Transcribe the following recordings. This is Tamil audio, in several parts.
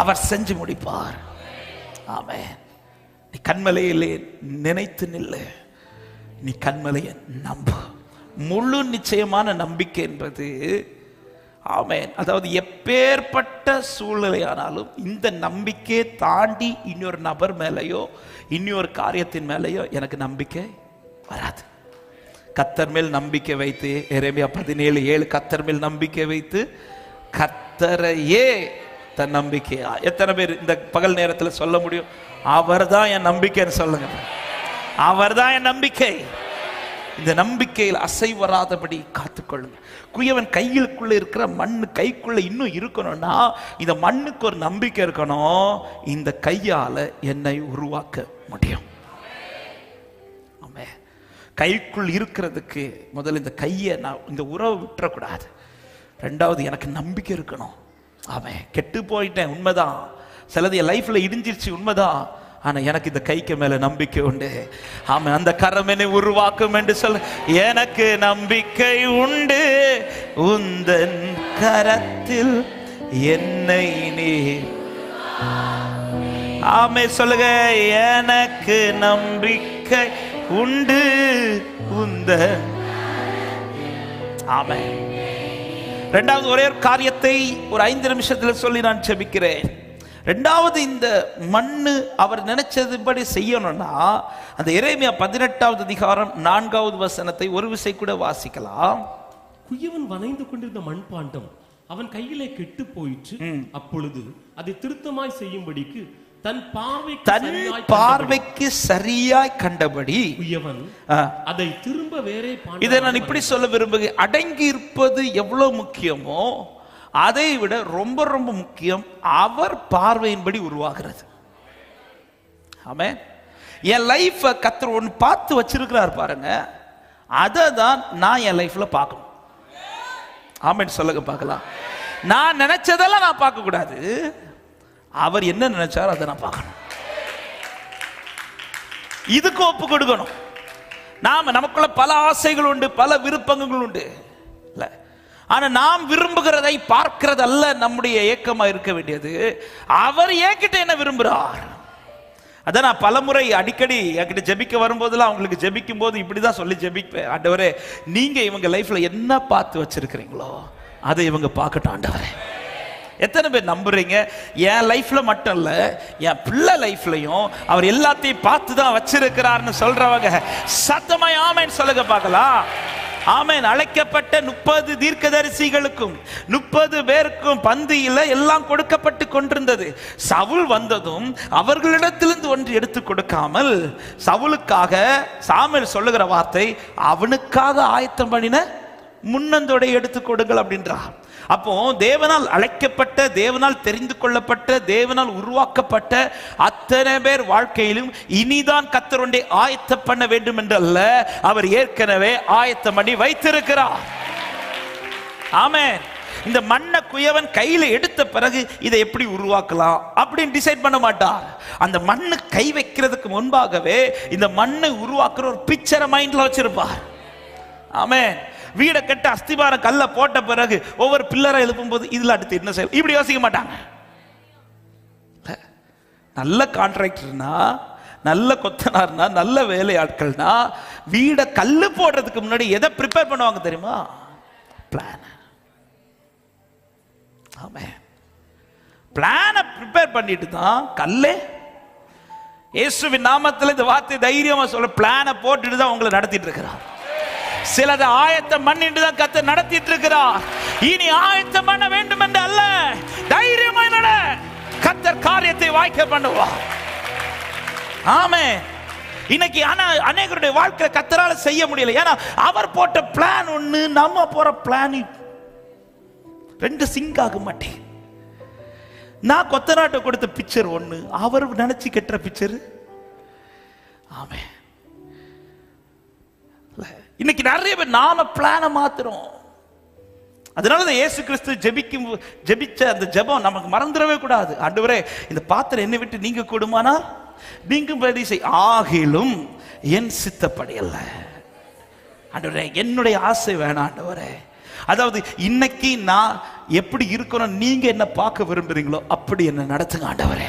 அவர் செஞ்சு முடிப்பார். ஆமே நீ கண்மலையிலே நினைத்து நில்லு. நீ கண்மலையை நம்பு. முழு நிச்சயமான நம்பிக்கை என்பது ஆமேன். அதாவது எப்பேற்பட்ட சூழ்நிலையானாலும் இந்த நம்பிக்கையை தாண்டி இன்னொரு நபர் மேலேயோ இன்னொரு காரியத்தின் மேலேயோ எனக்கு நம்பிக்கை வராது. கத்தர் மேல் நம்பிக்கை வைத்து எரேமியா பதினேழு ஏழு கத்தர் மேல் நம்பிக்கை வைத்து கத்தரையே தன் நம்பிக்கையா எத்தனை பேர் இந்த பகல் நேரத்தில் சொல்ல முடியும்? அவர்தான் என் நம்பிக்கைன்னு சொல்லுங்க. அவர்தான் என் நம்பிக்கை. இந்த நம்பிக்கையில் அசைவராதபடி காத்துக்கொள்ளுங்க. குயவன் கையிலுக்குள்ள இருக்கிற மண்ணு கைக்குள்ள இன்னும் இருக்கணும்னா இந்த மண்ணுக்கு ஒரு நம்பிக்கை இருக்கணும். இந்த கையால என்னை உருவாக்க முடியும். ஆமே கைக்குள் இருக்கிறதுக்கு முதல்ல இந்த கையை நான் இந்த உறவை விட்டுறக்கூடாது. ரெண்டாவது எனக்கு நம்பிக்கை இருக்கணும். ஆமே கெட்டு போயிட்டேன் உண்மைதான். சிலது என் லைஃப்ல இடிஞ்சிருச்சு உண்மைதான். ஆனால் எனக்கு இந்த கைக்கு மேலே நம்பிக்கை உண்டு. ஆமாம் அந்த கரம் என்னை உருவாக்கும் என்று சொல்ல எனக்கு நம்பிக்கை உண்டு. உந்தன் கரத்தில் என்னை நீ. ஆமே சொல்லுங்க எனக்கு நம்பிக்கை உண்டு. உந்தன். ஆமே. ரெண்டாவது ஒரே ஒரு காரியத்தை ஒரு ஐந்து நிமிஷத்தில் சொல்லி நான் செபிக்கிறேன். ரெண்டாவது இந்த மண்ணு அவர் நினைச்சதுபடி செய்யணும்னா அந்த இறைமையா பதினெட்டாவது அதிகாரம் நான்காவது வசனத்தை ஒரு விசை கூட வாசிக்கலாம். குயவன் வனைந்து கொண்டிருந்த மண்பாண்டம் அவன் கையிலே கெட்டு போயிற்று. அப்பொழுது அதை திருத்தமாய் செய்யும்படிக்கு தன் பார்வைக்கு தன் பார்வைக்கு சரியாய் கண்டபடி குயவன் ஆ, அதை திரும்ப வேறே இதை நான் இப்படி சொல்ல விரும்புகிறேன். அடங்கி இருப்பது எவ்வளவு முக்கியமோ அதை விட ரொம்ப ரொம்ப முக்கியம் அவர் பார்வையின்படி உருவாகிறது. ஆமே என் லைஃப் கத்தர் ஒன்று பார்த்து வச்சிருக்கிறார் பாருங்க. அதை தான் நான் என் லைஃப்ல பார்க்கணும். ஆமென். சொல்லுங்க பார்க்கலாம். நான் நினைச்சதெல்லாம் நான் பார்க்க கூடாது அவர் என்ன நினைச்சாரோ அதை நான் பார்க்கணும். இதுக்கு ஒப்பு கொடுக்கணும். நாம நமக்குள்ள பல ஆசைகள் உண்டு பல விருப்பங்கள் உண்டு. ஆனா நாம் விரும்புகிறதை பார்க்கிறது அல்ல நம்முடைய ஏக்கமா இருக்க வேண்டியது. அவர் ஏக்கிட்ட என்ன விரும்புகிறார் அதை நான் பலமுறை அடிக்கடி என்கிட்ட ஜெபிக்க வரும்போதெல்லாம் அவங்களுக்கு ஜெபிக்கும் போது இப்படிதான் சொல்லி ஜெபிப்பேன். ஆண்டவரே நீங்க இவங்க லைஃப்ல என்ன பார்த்து வச்சிருக்கிறீங்களோ அதை இவங்க பார்க்கட்டும் ஆண்டவரே. எத்தனை பேர் நம்புறீங்க? என் லைஃப்ல மட்டும் இல்ல என் பிள்ளை லைஃப்லயும் அவர் எல்லாத்தையும் பார்த்து தான் வச்சிருக்கிறார்னு சொல்றவங்க சத்தமாய் ஆமைன்னு சொல்லுங்க பார்க்கலாம். ஆமேன். அழைக்கப்பட்ட முப்பது தீர்க்கதரிசிகளுக்கும் முப்பது பேருக்கும் பந்தியில எல்லாம் கொடுக்கப்பட்டு கொண்டிருந்தது. சவுல் வந்ததும் அவர்களிடத்திலிருந்து ஒன்று எடுத்து கொடுக்காமல் சவுலுக்காக சாமியல் சொல்லுகிற வார்த்தை அவனுக்காக ஆயத்தம் பண்ணின முன்னந்தோடைய எடுத்து கொடுங்கள் அப்படின்றா அப்போ தேவனால் அழைக்கப்பட்ட தேவனால் தெரிந்து கொள்ளப்பட்ட தேவனால் உருவாக்கப்பட்ட அத்தனை பேர் வாழ்க்கையிலும் இனிதான் கத்தருடைய ஆயத்தம் பண்ண வேண்டும் என்றல்ல. அவர் ஏற்கனவே ஆயத்தம் பண்ணி வைத்திருக்கிறார். ஆமே இந்த மண்ணை குயவன் கையில எடுத்த பிறகு இதை எப்படி உருவாக்கலாம் அப்படின்னு டிசைட் பண்ண மாட்டார். அந்த மண்ணு கை வைக்கிறதுக்கு முன்பாகவே இந்த மண்ணை உருவாக்குற ஒரு பிக்சரை மைண்ட்ல வச்சிருப்பார். ஆமே வீடை கட்ட அஸ்திபார கல்ல போட்ட பிறகு ஒவ்வொரு பில்லரை எழுப்பும் போது இதில் அடுத்து என்ன செய்ய இப்படி யோசிக்க மாட்டாங்க. நல்ல கான்ட்ராக்டர்னா நல்ல கொத்தனார்னா நல்ல வேலையாட்கள்னா வீடை கல் போடுறதுக்கு முன்னாடி எதை ப்ரிப்பேர் பண்ணுவாங்க தெரியுமா? பிளான் ஆமே. பிளானை ப்ரிப்பேர் பண்ணிட்டு தான் கல்லே இயேசுவின் நாமத்தில் இந்த வார்த்தை தைரியமாக சொல்ல பிளானை போட்டுட்டு தான் உங்களை நடத்திட்டு இருக்கிறார். சிலதை ஆயத்தம் பண்ணிட்டு தான் கத்த நடத்திட்டு இருக்கிறார் இனி ஆயத்தம் பண்ண வேண்டும் என்று அல்ல. தைரியமாய் நட. கத்தர் காரியத்தை வாய்க்க பண்ணுவார். ஆமே இன்னைக்கு ஆனா அநேகருடைய வாழ்க்கை கத்தரால செய்ய முடியல. ஏன்னா அவர் போட்ட பிளான் ஒண்ணு நம்ம போற பிளான் ரெண்டு சிங்க் ஆக மாட்டேன். நான் கொத்தநாட்டை கொடுத்த பிக்சர் ஒண்ணு. அவர் நினைச்சு கெட்டுற பிக்சர் ஆமே இன்னைக்கு நிறைய பேர் நாம பிளானை மாத்துறோம். அதனால தான் இயேசு கிறிஸ்து ஜெபிக்கும் ஜெபிச்ச அந்த ஜெபம் நமக்கு மறந்துடவே கூடாது. ஆண்டவரே இந்த பாத்திரம் என்னை விட்டு நீங்க கூடுமானா? நீங்கும்படி செய் ஆகிலும் என் சித்தப்படி அல்ல. ஆண்டவரே என்னுடைய ஆசை வேணாம் ஆண்டவரே. அதாவது இன்னைக்கு நான் எப்படி இருக்கணும் நீங்க என்ன பார்க்க விரும்புறீங்களோ அப்படி என்ன நடத்துங்க ஆண்டவரே.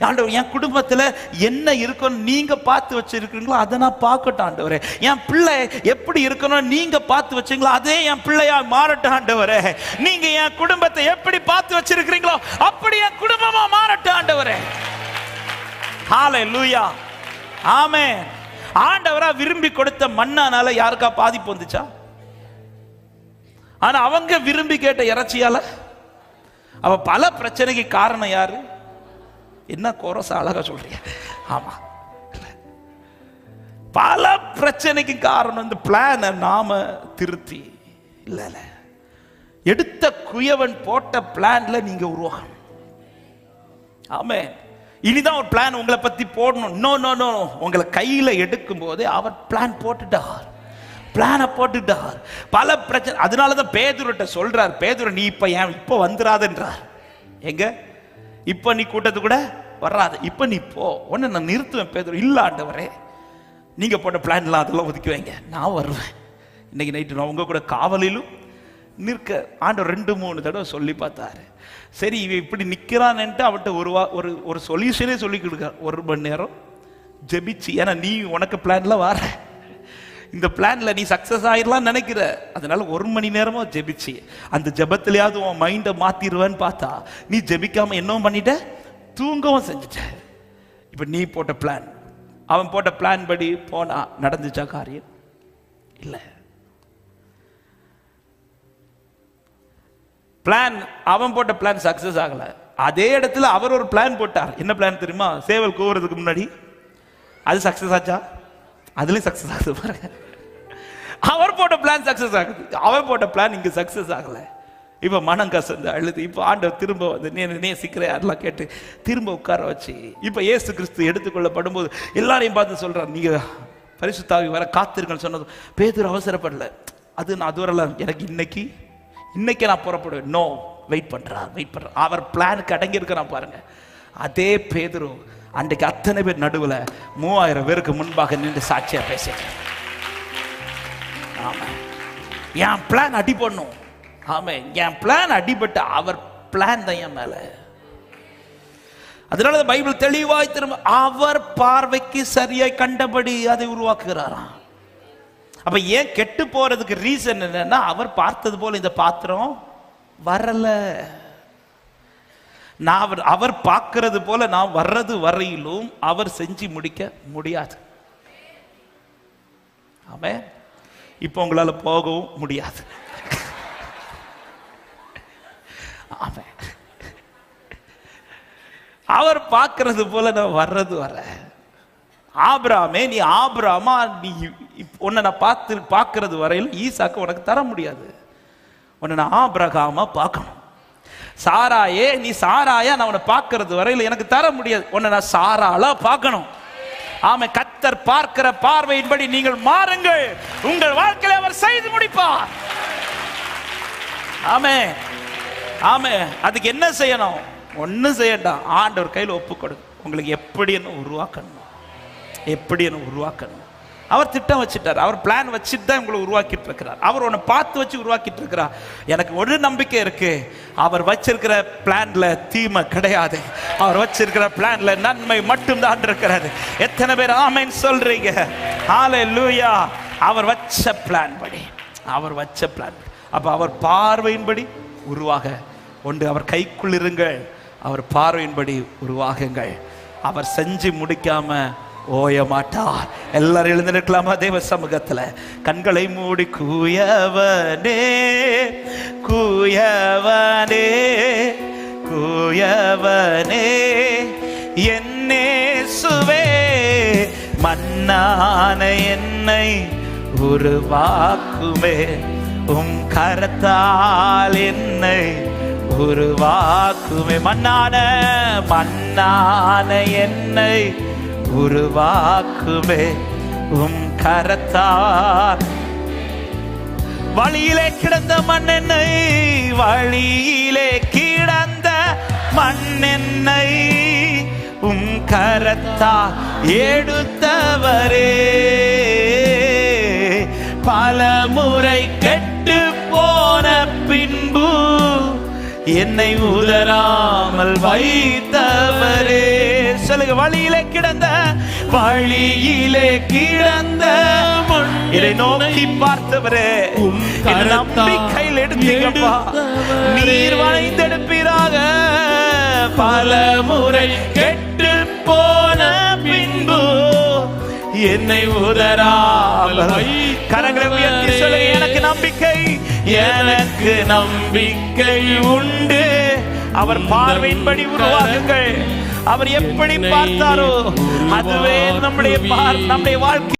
ஆண்டவர் என் குடும்பத்துல என்ன இருக்கணும் நீங்க பார்த்து வச்சுருக்கீங்களோ அதை நான் பார்க்கட்டும் ஆண்டவரே. என் பிள்ளை எப்படி இருக்கணும் நீங்க பார்த்து வச்சீங்களோ அதே என் பிள்ளையா மாறட்டும் ஆண்டவரே. நீங்க என் குடும்பத்தை எப்படி பார்த்து வச்சிருக்கிறீங்களோ அப்படி என் குடும்பமா மாறட்டும் ஆண்டவரே. லூயா ஆமே ஆண்டவரா விரும்பி கொடுத்த மண்ணானால யாருக்கா பாதிப்பு வந்துச்சா? ஆனா அவங்க விரும்பி கேட்ட இறைச்சியால? அவ பல பிரச்சனைக்கு காரணம் யாரு? என்ன கோரச அழகா சொல்றீங்க? ஆமா. பல பிரச்சனைக்கு காரணம் இந்த பிளானை நாம திருத்தி. இல்ல இல்ல. எடுத்த குயவன் போட்ட பிளான்ல நீங்க உருவாகணும். ஆமே இனிதான் ஒரு பிளான் உங்களை பத்தி போடணும். நோ நோ நோ உங்களை கையில எடுக்கும் போது அவர் பிளான் போட்டுட்டார். பிளானை போட்டுட்டார். பல பிரச்சனை அதனால தான் பேதுருட்ட சொல்றார். பேதுரு நீ இப்ப ஏன் இப்ப வந்துராதன்றார் எங்க? இப்போ நீ கூட்டத்து கூட வராத. இப்போ நீ போ. உன்னை நான் நிறுத்துவேன் பேதர். இல்லை ஆண்டவரே. நீங்கள் போட்ட பிளான்லாம் அதெல்லாம் ஒதுக்கி வைங்க. நான் வருவேன். இன்னைக்கு நைட்டு நான் உங்கள் கூட காவலிலும் நிற்க. ஆண்டவர் ரெண்டு மூணு தடவை சொல்லி பார்த்தாரு. சரி இவன் இப்படி நிக்கிறான்ட்டு அவன்கிட்ட ஒரு வா ஒரு ஒரு சொல்யூஷனே சொல்லி கொடுக்க. ஒரு மணி நேரம் ஜெபிச்சு. ஏன்னா நீ உனக்கு பிளான்லாம் வர. இந்த பிளான்ல நீ சக்சஸ் ஆயிடலாம் நினைக்கிற. அதனால ஒரு மணி நேரமா ஜெபிச்சு அந்த ஜபத்திலேயாவது உன் மைண்டை மாத்திடுவேன்னு பார்த்தா நீ ஜெபிக்காம என்னவும் பண்ணிட்ட? தூங்கவும் செஞ்சுட்ட. இப்ப நீ போட்ட பிளான் அவன் போட்ட பிளான் படி போனா நடந்துச்சா காரியம்? இல்லை. பிளான் அவன் போட்ட பிளான் சக்சஸ் ஆகல. அதே இடத்துல அவர் ஒரு பிளான் போட்டார். என்ன பிளான் தெரியுமா? சேவல் கூவுறதுக்கு முன்னாடி. அது சக்சஸ் ஆச்சா? அதுலயும் சக்சஸ் ஆகுது பாருங்க. அவர் போட்ட பிளான் சக்சஸ் ஆகுது. அவன் போட்ட பிளான் இங்க சக்சஸ் ஆகல. இப்ப மனம் கசந்து அழுது. இப்ப ஆண்டவர் திரும்ப வந்து நீ நேசிக்கிற? யாரெல்லாம் கேட்டு திரும்ப உட்கார வச்சு இப்ப ஏசு கிறிஸ்து எடுத்துக்கொள்ளப்படும் போது எல்லாரையும் பார்த்து சொல்றார் நீங்க பரிசுத்தாவி வர காத்திருக்கன்னு சொன்னது பேதூர் அவசரப்படல. அது நான் அது எனக்கு இன்னைக்கு இன்னைக்கு நான் புறப்படுவேன். நோ வெயிட் பண்றார் வெயிட் பண்றார் அவர் பிளானுக்கு கடங்கி இருக்கிறான் பாருங்க. அதே பேதரும் அன்றைக்கு அத்தனை பேர் நடுவில் மூவாயிரம் பேருக்கு முன்பாக நின்று சாட்சியாக பேசிட்டேன் ஆமாம். என் பிளான் அடி பண்ணும் ஆமா என் பிளான் அடிபட்டு அவர் பிளான் தான் என் மேலே. அதனால பைபிள் தெளிவாய் திரும்ப அவர் பார்வைக்கு சரியாய் கண்டபடி அதை உருவாக்குகிறாராம். அப்ப ஏன் கெட்டு போறதுக்கு ரீசன் என்னன்னா அவர் பார்த்தது போல இந்த பாத்திரம் வரலை. நான் அவர் பார்க்கறது போல நான் வர்றது வரையிலும் அவர் செஞ்சு முடிக்க முடியாது. ஆமே இப்போ உங்களால் போகவும் முடியாது. ஆமே அவர் பார்க்கறது போல நான் வர்றது வர. ஆபிராமே நீ ஆபிராமா நீ உன்னை நான் பார்த்து பார்க்கறது வரையில் ஈசாக்கு உனக்கு தர முடியாது. உன்னை நான் ஆபிரகாமா பார்க்கணும். சாராயே நீ சாராயா நான் உன்னை பார்க்கறது வரையில் எனக்கு தர முடியாது. உன்னை நான் சாராளா பார்க்கணும். ஆமை கத்தர் பார்க்கிற பார்வையின்படி நீங்கள் மாறுங்கள். உங்கள் வாழ்க்கையில அவர் செய்து முடிப்பார். ஆமே ஆமே அதுக்கு என்ன செய்யணும்? ஒண்ணும் செய்யண்டாம் ஆண்டவர் கையில் ஒப்பு கொடு. உங்களுக்கு எப்படி என்ன உருவாக்கணும்? எப்படி என்ன உருவாக்கணும்? அவர் திட்டம் வச்சுட்டார். அவர் பிளான் வச்சுட்டு தான் உங்களை உருவாக்கிட்டு இருக்கிறார் அவர் உன்னை பார்த்து வச்சு உருவாக்கிட்டு இருக்கிறார் எனக்கு ஒரு நம்பிக்கை இருக்கு. அவர் வச்சிருக்கிற பிளான்ல தீமை கிடையாது. அவர் வச்சிருக்கிற பிளான்ல நன்மை மட்டும்தான் இருக்கிறது. எத்தனை பேர் ஆமைன்னு சொல்றீங்க? லூயா அவர் வச்ச பிளான் படி. அவர் வச்ச பிளான் அப்போ அவர் பார்வையின்படி உருவாக. ஒன்று அவர் கைக்குள் இருங்கள். அவர் பார்வையின்படி உருவாகுங்கள். அவர் செஞ்சு முடிக்காமல் ஓய மாட்டார் எல்லாரும் எழுந்திருக்கலாமா தேவ சமூகத்துல? கண்களை மூடி கூயவனே கூயவனே கூயவனே. என்னே சுவே மன்னான என்னை உருவாக்குமே. உம் கரத்தால் என்னை உருவாக்குமே. மன்னான மன்னான என்னை உருவாக்குமே உம் கரத்தார். வழியிலே கிடந்த மண்ணெண்ணை வழியிலே கிடந்த மண்ணெண்ணை உம் கரத்தா எடுத்தவரே. பல முறை கெட்டு போன பின்பு என்னை உதராமல் வைத்தவரே. சொல்லுங்க வழியிலே கிடந்த வழியிலே கிடந்த இதை நோக்கி பார்த்தவரே நம்பிக்கையில் எடுத்தீங்கப்பா. நீர் வளைந்தெடுப்பீராக. பல முறை கெட்டு போன பின்பு என்னை உதராமல் கரங்களை சொல்லுங்க எனக்கு நம்பிக்கை எனக்கு நம்பிக்கை உண்டு. அவர் பார்வையின்படி உருவாகுங்கள் அவர் எப்படி பார்த்தாரோ அதுவே நம்முடைய நம்முடைய வாழ்க்கை